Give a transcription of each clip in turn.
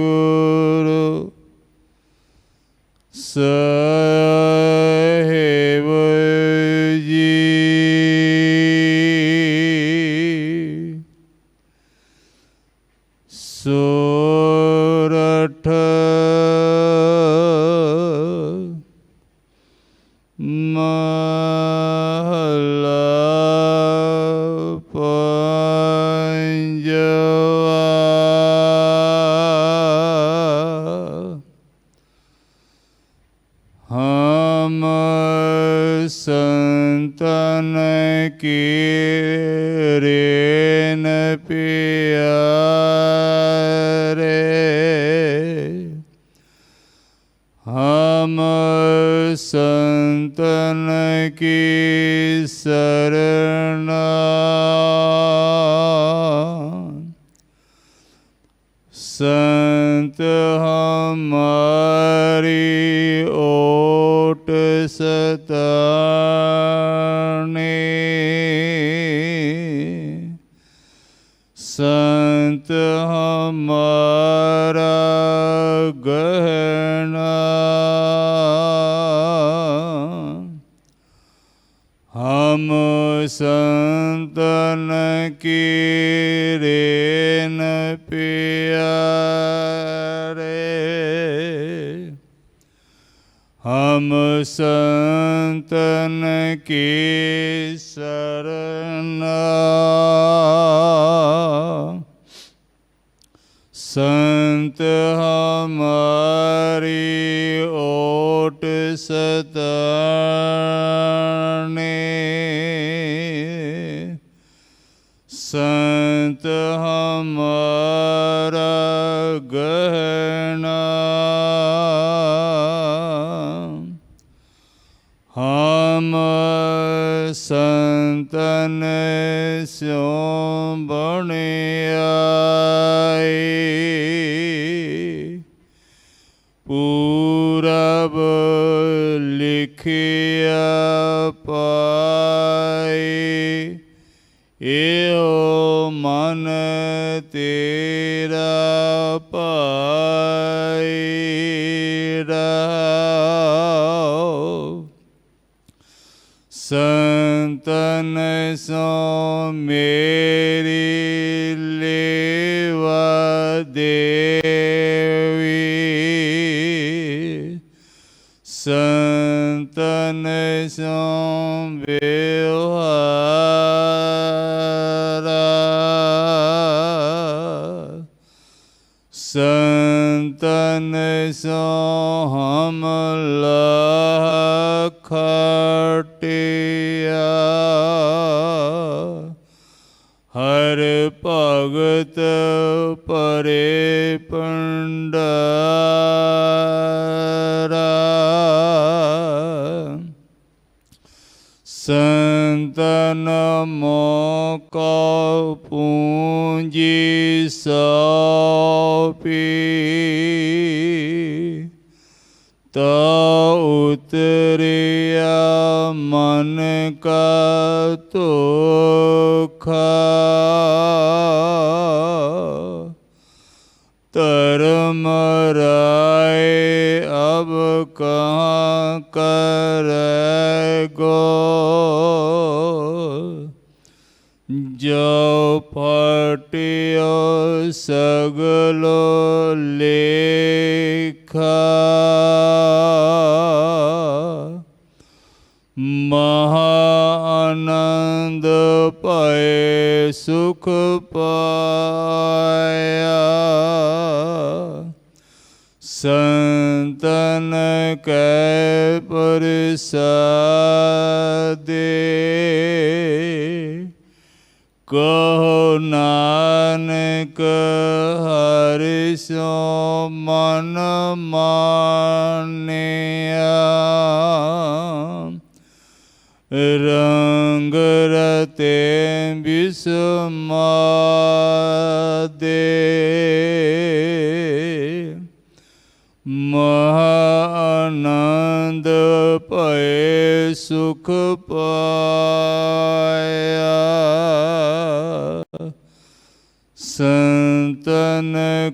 ਵਾਹਿਗੁਰੂ ਸਾਹਿਬ ਜੀ ਸੋਰਠ ਮਹਲਾ ਸੰਤਨ ਕੀ ਰੇਨ ਪਿਆਰੇ ਹਮ ਸੰਤਨ ਕੀ ਸਰਣਾ ਸੰਤ ਹਮਾਰੀ ਸਤਾਣੇ ਸੰਤ ਹਮਾਰਾ ਗਹਿਣਾ। ਹਮ ਸੰਤਨ ਕੀ ਸੰਤਨ ਕੀ ਸਰਨਾ। ਸੰਤ ਹਮਾਰੀ ਏਓ ਮਨ ਤੇਰਾ ਪਾਈ ਰਹਾਉ ਸੰਤਨ ਸੋ ਮੇਰੀ ਲੇਵਾ ਦੇਵੀ ਸੰਤਨ ਸੋ ਸੰਤਨ ਸੋ ਹਮ ਖਟਿਆ ਹਰ ਭਗਤ ਪਰੇ ਪੰਡਾਰਾ ਸੰਤਨ ਮੋਕੋ ਪੂੰਜੀ ਸੋਪੀ। ਤਾ ਉਤਰਿਆ ਮਨ ਕਾ ਧੋਖਾ। ਧਰਮ ਰਾਏ ਅਬ ਕਹਾਂ ਸਗਲੋ ਲੇਖਾ ਮਹਾ ਆਨੰਦ ਸੁਖ ਪਾਇਆ। ਸੰਤਨ ਕੈ ਪ੍ਰਸਾਦੇ। ਕਹੋ ਨਾਨਕ ਮਨ ਮਾਨਿਆ। ਰੰਗ ਰਤੇ ਬਿਸਮਾਦੇ। ਮਹਾ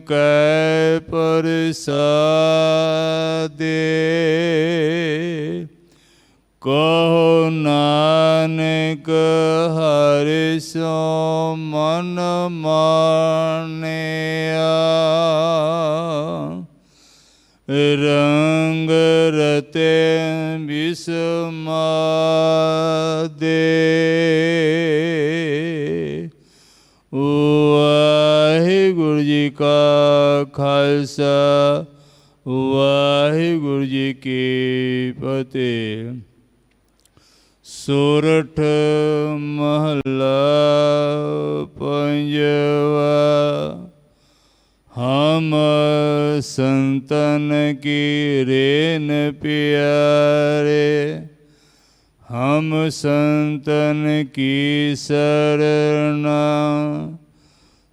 ਕੈ ਪ੍ਰਸਾਦੇ ਕਹੋ ਨਾਨਕ ਹਰਿ ਸੋ ਮਨ ਮਾਨਿਆ ਰੰਗ ਰਤੇ ਬਿਸਮਾਦੇ ਵਾਹਿਗੁਰੂ ਜੀ ਕਾ ਖਾਲਸਾ, ਵਾਹਿਗੁਰੂ ਜੀ ਕੀ ਫਤਿਹ। ਸੋਰਠ ਮਹਲਾ ਪੰਜਵਾ, ਹਮ ਸੰਤਨ ਕੀ ਰੇਨ ਪਿਆਰੇ, ਹਮ ਸੰਤਨ ਕੀ ਸਰਣਾ।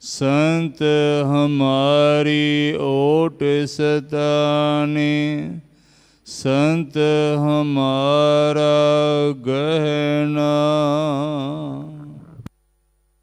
ਸੰਤ ਹਮਾਰੀ ਓਟ ਸਤਾਨੇ ਸੰਤ ਹਮਾਰਾ ਗਹਿਣਾ।